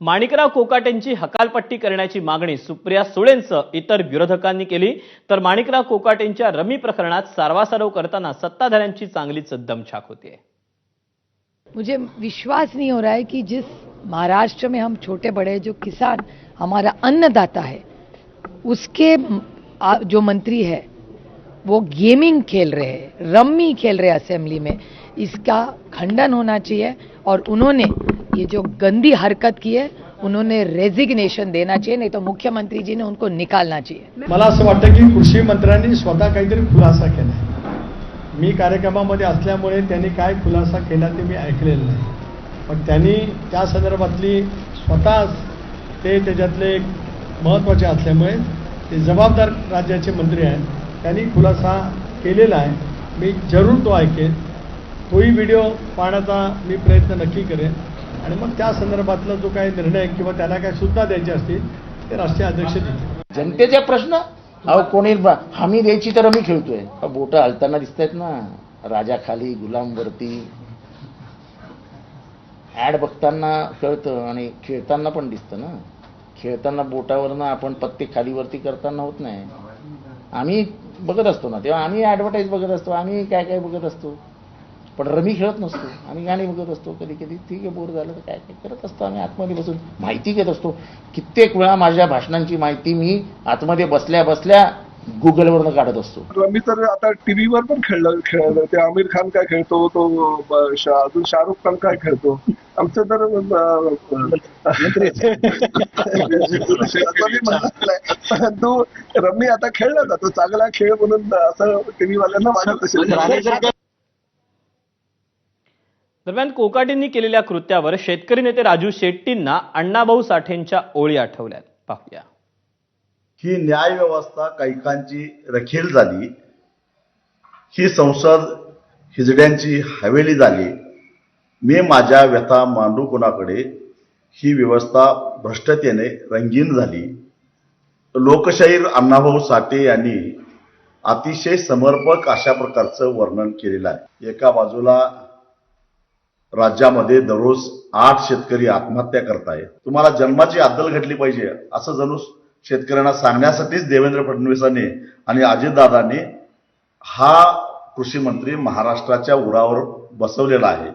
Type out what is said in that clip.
माणिकराव कोकाटेंची हकालपट्टी करण्याची मागणी सुप्रिया सुळेंसह इतर विरोधकांनी केली. तर माणिकराव कोकाटेंच्या रमी प्रकरणात सारवासारव करताना सत्ताधाऱ्यांची चांगलीच दमछाक होतीये. मुझे विश्वास नहीं हो रहा है कि जिस महाराष्ट्र में हम छोटे बड़े जो किसान हमारा अन्नदाता है उसके जो मंत्री है वो गेमिंग खेल रहे हैं रम्मी खेल रहे हैं असेंबली में। इसका खंडन होना चाहिए और उन्होंने ये जो गंदी हरकत की है उन्होंने रेजिग्नेशन देना चाहिए नहीं तो मुख्यमंत्री जी ने उनको निकालना चाहिए। मला असं वाटतं की कृषी मंत्र्यांनी स्वतः काहीतरी खुलासा केला मी कार्यक्रमामध्ये असल्यामुळे त्यांनी काय खुलासा केला ते मी ऐकलेलं नाही. पण त्यांनी त्या संदर्भातली स्वतः ते त्याच्यातले एक महत्त्वाचे असल्यामुळे ते जबाबदार राज्याचे मंत्री आहेत. त्यांनी खुलासा केलेला आहे. मी जरूर तो ऐकेन. तोही व्हिडिओ पाहण्याचा मी प्रयत्न नक्की करेन. आणि मग त्या संदर्भातला जो काही निर्णय किंवा त्याला काही सूचना द्यायची असतील ते राष्ट्रीय अध्यक्ष देतील. जनतेचे प्रश्न? अहो कोणी हमी द्यायची तर आम्ही खेळतोय. बोट हलताना दिसत आहेत ना. राजा खाली गुलाम वरती. ऍड बघताना कळतं आणि खेळताना पण दिसतं ना. खेळताना बोटावरनं आपण पत्ते खाली वरती करताना होत नाही. आम्ही बघत असतो ना. तेव्हा आम्ही ॲडव्हर्टाईज बघत असतो. आम्ही काय काय बघत असतो? पण रमी खेळत नसतो. आम्ही गाणी बघत असतो कधी कधी ठीक आहे बोर झालं तर काय काय करत असतो आम्ही आतमध्ये बसून माहिती घेत असतो. कित्येक वेळा माझ्या भाषणांची माहिती मी आतमध्ये बसल्या बसल्या गुगलवरनं काढत असतो. मी तर आता टीव्हीवर पण खेळलं खेळलं. ते आमिर खान काय खेळतो तो अजून शाहरुख खान काय खेळतो? आमचं तर. परंतु रम्मी आता खेळला जातो. चांगला खेळ म्हणून असं टीव्ही वाल्यांना वाटत असेल. दरम्यान कोकाटेंनी केलेल्या कृत्यावर शेतकरी नेते राजू शेट्टींना अण्णाभाऊ साठेंच्या ओळी आठवल्यात. पाहूया. ही न्यायव्यवस्था कैकांची रखील झाली. ही संसद हिजड्यांची हवेली झाली. मी माझ्या व्यथा मांडू कोणाकडे? ही व्यवस्था भ्रष्टतेने रंगीन झाली. लोकशाहीर अण्णाभाऊ साठे यांनी अतिशय समर्पक अशा प्रकारचं वर्णन केलेलं आहे. एका बाजूला राज्यामध्ये दररोज आठ शेतकरी आत्महत्या करतायत. तुम्हाला जन्माची अद्दल घडली पाहिजे असं जणू शेतकऱ्यांना सांगण्यासाठीच देवेंद्र फडणवीसांनी आणि अजितदादांनी हा कृषी मंत्री महाराष्ट्राच्या उरावर बसवलेला आहे.